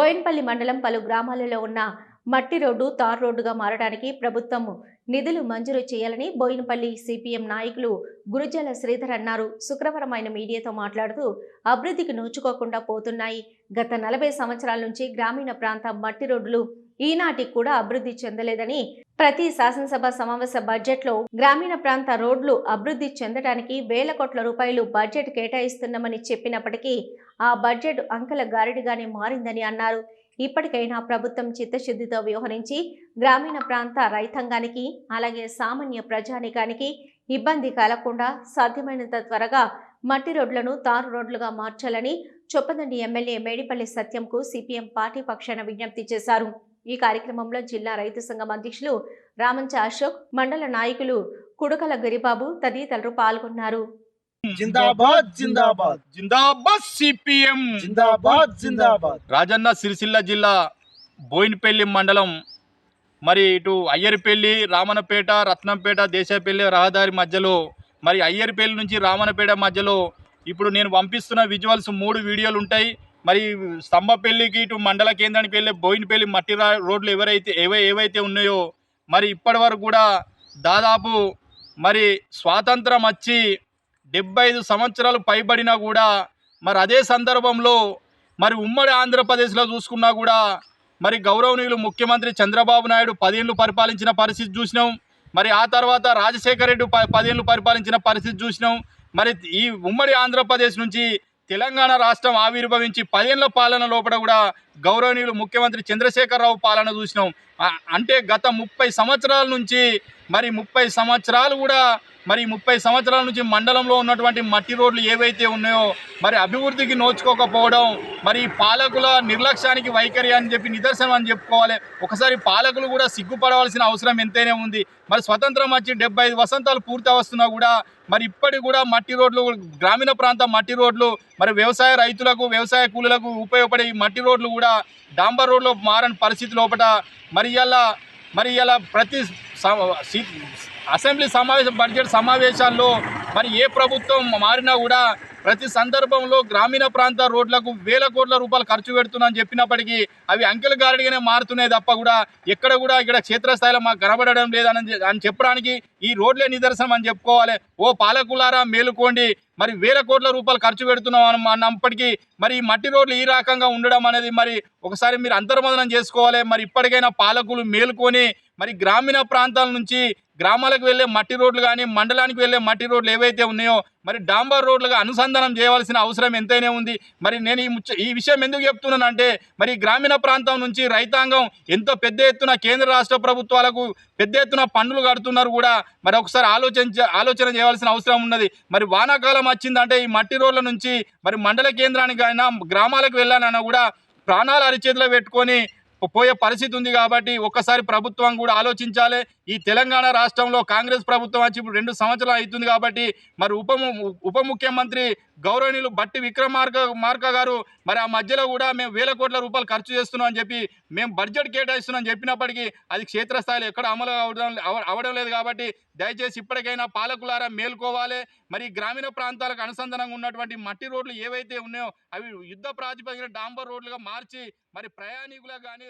బోయిన్పల్లి మండలం పలు గ్రామాలలో ఉన్న మట్టి రోడ్డు తార్ రోడ్డుగా మారడానికి ప్రభుత్వం నిధులు మంజూరు చేయాలని బోయినపల్లి సిపిఎం నాయకులు గురుజాల శ్రీధర్ అన్నారు. శుక్రవారం ఆయన మీడియాతో మాట్లాడుతూ అభివృద్ధికి నోచుకోకుండా పోతున్నాయి గత నలభై సంవత్సరాల నుంచి గ్రామీణ ప్రాంత మట్టి రోడ్లు ఈనాటికి కూడా అభివృద్ధి చెందలేదని ప్రతి శాసనసభ సమావేశ బడ్జెట్లో గ్రామీణ ప్రాంత రోడ్లు అభివృద్ధి చెందడానికి వేల కోట్ల రూపాయలు బడ్జెట్ కేటాయిస్తున్నామని చెప్పినప్పటికీ ఆ బడ్జెట్ అంకెల గారిడిగానే మారిందని అన్నారు. ఇప్పటికైనా ప్రభుత్వం చిత్తశుద్ధితో వ్యవహరించి గ్రామీణ ప్రాంత రైతాంగానికి అలాగే సామాన్య ప్రజానికానికి ఇబ్బంది కలగకుండా సాధ్యమైనంత త్వరగా మట్టి రోడ్లను తారు రోడ్లుగా మార్చాలని చొప్పదండి ఎమ్మెల్యే మేడిపల్లి సత్యంకు సిపిఎం పార్టీ పక్షాన విజ్ఞప్తి చేశారు. ఈ కార్యక్రమంలో జిల్లా రైతు సంఘం అధ్యక్షులు రామంచ అశోక్ మండల నాయకులు కుడుకల గిరిబాబు తదితరులు పాల్గొన్నారు. జిందాబాద్ జిందాబాద్ జిందాబాద్ సిపిఎం. జిందాబాద్ జిందాబాద్. రాజన్న సిరిసిల్ల జిల్లా బోయినపల్లి మండలం. మరి ఇటు అయ్యరిపల్లి రామనపేట రత్నంపేట దేశపల్లి రహదారి మధ్యలో మరి అయ్యరిపల్లి నుంచి రామనపేట మధ్యలో ఇప్పుడు నేను పంపిస్తున్న విజువల్స్ మూడు వీడియోలు ఉంటాయి. మరి స్తంభపల్లికి ఇటు మండల కేంద్రానికి వెళ్ళే బోయినపల్లి మట్టి రోడ్లు ఎవరైతే ఏవై ఏవైతే ఉన్నాయో మరి ఇప్పటి వరకు కూడా దాదాపు మరి స్వాతంత్రం వచ్చి డెబ్బై ఐదు సంవత్సరాలు పైబడినా కూడా మరి అదే సందర్భంలో మరి ఉమ్మడి ఆంధ్రప్రదేశ్లో చూసుకున్నా కూడా మరి గౌరవనీయులు ముఖ్యమంత్రి చంద్రబాబు నాయుడు పదేళ్ళు పరిపాలించిన పరిస్థితి చూసినాం. మరి ఆ తర్వాత రాజశేఖర రెడ్డి ప పదేళ్ళు పరిపాలించిన పరిస్థితి చూసినాం. మరి ఈ ఉమ్మడి ఆంధ్రప్రదేశ్ నుంచి తెలంగాణ రాష్ట్రం ఆవిర్భవించి పదేళ్ళ పాలన లోపల కూడా గౌరవనీయులు ముఖ్యమంత్రి చంద్రశేఖరరావు పాలన చూసినాం. అంటే గత ముప్పై సంవత్సరాల నుంచి మరి ముప్పై సంవత్సరాలు కూడా మరి ముప్పై సంవత్సరాల నుంచి మండలంలో ఉన్నటువంటి మట్టి రోడ్లు ఏవైతే ఉన్నాయో మరి అభివృద్ధికి నోచుకోకపోవడం మరి పాలకుల నిర్లక్ష్యానికి వైఖరి అని చెప్పి నిదర్శనం అని చెప్పుకోవాలి. ఒకసారి పాలకులు కూడా సిగ్గుపడవలసిన అవసరం ఎంతైనా ఉంది. మరి స్వతంత్రం వచ్చి డెబ్బై ఐదు వసంతాలు పూర్తి వస్తున్నా కూడా మరి ఇప్పటికి కూడా మట్టి రోడ్లు గ్రామీణ ప్రాంత మట్టి రోడ్లు మరి వ్యవసాయ రైతులకు వ్యవసాయ కూలీలకు ఉపయోగపడే ఈ మట్టి రోడ్లు కూడా డాంబర్ రోడ్లో మారని పరిస్థితి లోపల మరి ఇలా మరి ఇలా ప్రతి అసెంబ్లీ సమావేశం బడ్జెట్ సమావేశాల్లో మరి ఏ ప్రభుత్వం మారినా కూడా ప్రతి సందర్భంలో గ్రామీణ ప్రాంత రోడ్లకు వేల కోట్ల రూపాయలు ఖర్చు పెడుతున్నాను చెప్పినప్పటికీ అవి అంకెల గారడిగానే మారుతున్నాయి తప్ప కూడా ఎక్కడ కూడా ఇక్కడ క్షేత్రస్థాయిలో మాకు కనబడడం లేదని అని చెప్పడానికి ఈ రోడ్లే నిదర్శనం అని చెప్పుకోవాలి. ఓ పాలకులారా మేలుకోండి. మరి వేల కోట్ల రూపాయలు ఖర్చు పెడుతున్నాం అన్నప్పటికీ మరి మట్టి రోడ్లు ఈ రకంగా ఉండడం అనేది మరి ఒకసారి మీరు అంతర్మదనం చేసుకోవాలి. మరి ఇప్పటికైనా పాలకులు మేలుకొని మరి గ్రామీణ ప్రాంతాల నుంచి గ్రామాలకు వెళ్ళే మట్టి రోడ్లు కానీ మండలానికి వెళ్ళే మట్టి రోడ్లు ఏవైతే ఉన్నాయో మరి డాంబర్ రోడ్లుగా అనుసంధానం చేయవలసిన అవసరం ఎంతైనా ఉంది. మరి నేను ఈ ముచ్చ ఈ విషయం ఎందుకు చెప్తున్నానంటే మరి గ్రామీణ ప్రాంతం నుంచి రైతాంగం ఎంతో పెద్ద ఎత్తున కేంద్ర రాష్ట్ర ప్రభుత్వాలకు పెద్ద ఎత్తున పన్నులు కడుతున్నారు కూడా మరి ఒకసారి ఆలోచన ఆలోచన చేయవలసిన అవసరం ఉన్నది. మరి వానాకాలం వచ్చిందంటే ఈ మట్టి రోడ్ల నుంచి మరి మండల కేంద్రానికి అయినా గ్రామాలకు వెళ్ళాలన్నా కూడా ప్రాణాలు అరిచేతిలో పెట్టుకొని పోయే పరిస్థితి ఉంది కాబట్టి ఒక్కసారి ప్రభుత్వం కూడా ఆలోచించాలి. ఈ తెలంగాణ రాష్ట్రంలో కాంగ్రెస్ ప్రభుత్వం వచ్చి ఇప్పుడు రెండు సంవత్సరాలు అవుతుంది కాబట్టి మరి ఉప ము- ఉప ముఖ్యమంత్రి గౌరవనీయులు బట్టి విక్రమార్క మార్క గారు మరి ఆ మధ్యలో కూడా మేము వేల కోట్ల రూపాయలు ఖర్చు చేస్తున్నాం అని చెప్పి మేము బడ్జెట్ కేటాయిస్తున్నాం చెప్పినప్పటికీ అది క్షేత్రస్థాయిలో ఎక్కడ అమలు అవడం అవడం లేదు కాబట్టి దయచేసి ఇప్పటికైనా పాలకులారా మేల్కోవాలి. మరి గ్రామీణ ప్రాంతాలకు అనుసంధానంగా ఉన్నటువంటి మట్టి రోడ్లు ఏవైతే ఉన్నాయో అవి యుద్ధ ప్రాతిపదికన డాంబర్ రోడ్లుగా మార్చి మరి ప్రయాణికులకు కానీ